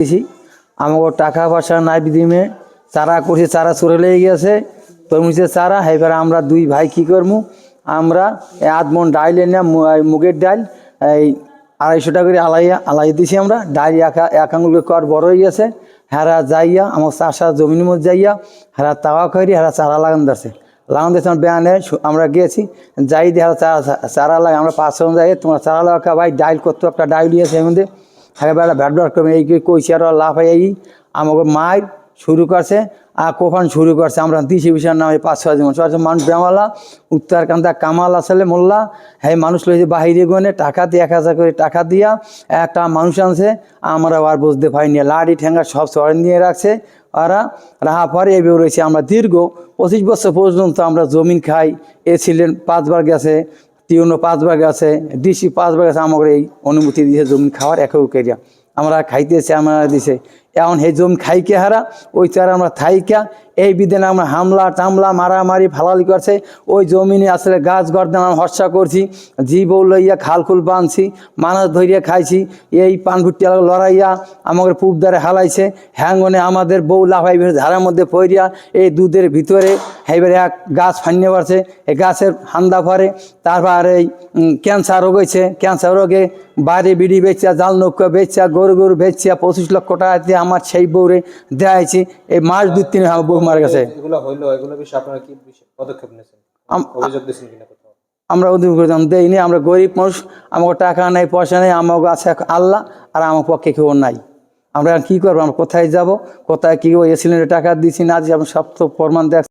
দিছি। আমাকে টাকা পয়সা নাই বিদিমে, চারা করছে, চারা চুরে লেগে গেছে তরমুজের চারা এবার আমরা দুই ভাই কি করব আমরা আধ মন ডাইল এনে মুগের ডাল এই আড়াইশো টাকা করে আলাইয়া আলাই দিছি আমরা। ডাইল একা এক আঙুল কর বড় হয়ে গেছে হেরা যাইয়া, আমার চাষা জমির মধ্যে যাইয়া, হেরা তাওয়া করি হেরা চারা লাগান দিচ্ছে লাগান দিয়েছে আমার বেয়ানে আমরা গিয়েছি, যাই দিয়ে হেরা চারা চারা লাগে আমরা পাঁচশো জন যাই, তোমার চারা লাগা ভাই, ডাইল করতো একটা ডাইল দিয়েছে এর মধ্যে। হ্যাঁ বেড়া ভ্যাট ভ্যাট করবে এই কইছি আর লাভ হয়ে এই আমাকে মায়ের শুরু করছে, আর কখন শুরু করছে, আমরা দিশি বিষয় নাম পাঁচ, ছয় জন, ছয় মানুষ বেমালা, উত্তর কান্দা কামাল আসলে মোল্লা হ্যাঁ মানুষ লইছে বাহিরে গনে, টাকা দিয়ে এক হাজার করে টাকা দিয়া, একটা মানুষ আনছে, আমরা আর বুঝতে পারিনি, লাড়ি ঠেঙ্গা সব চড়ে নিয়ে রাখছে ওরা রাহা পরে এভাবে রয়েছে, আমরা দীর্ঘ পঁচিশ বছর পর্যন্ত আমরা জমিন খাই, এ ছিলেন, পাঁচবার গেছে টিউনো আছে, দিশি ডিসি ভাগে আছে আমাকে এই অনুমতি দিয়েছে জমি খাওয়ার একেও কেরিয়া আমরা খাইতেছি, আমরা দিছে। এখন সেই জমি খাইকে হারা, ওই চারা আমরা থাইকা এই বিদিনে আমরা হামলা টামলা মারামারি, ফালালি করছে। ওই জমিনে আসলে গাছ গর্দান আমরা হর্ষা করছি জীব লইয়া খাল খুল বাঁধছি মানুষ ধরিয়া খাইছি, এই পান ভুট্টি লড়াইয়া আমাদের পূব দ্বারে হালাইছে। হ্যাঙ্গনে আমাদের বউ লাফাই ধারার মধ্যে পড়িয়া এই দুধের ভিতরে এইবারে এক গাছ ফান্নে পারছে এই গাছের হান্দা ভরে তারপর এই ক্যান্সার রোগ হয়েছে, ক্যান্সার রোগে বাইরে বিড়ি বেচা জাল নৌকা বেচা গরু গরু বেচা পঁচিশ লক্ষ টাকা দিয়ে আমার সেই বউরে দেয়াইছি এই মাস দু তিন বউ মারা কাছে? এগুলো হইল এগুলো বিষয়ে আপনারা কি পদক্ষেপ নিয়েছেন? অভিযোগ দিয়েছেন কিনা আমরা উদ্যোগ করতাম দেয়নি আমরা গরিব মানুষ আমাকে টাকা নেই পয়সা নেই আমাকে আছে আল্লাহ আর আমার পক্ষে কেউ নাই। আমরা কি করব? আমরা কোথায় যাব? কোথায় কি? ওই সিলিন্ডার টাকা দিছি না দিছি আমরা সব তো প্রমাণ দেখ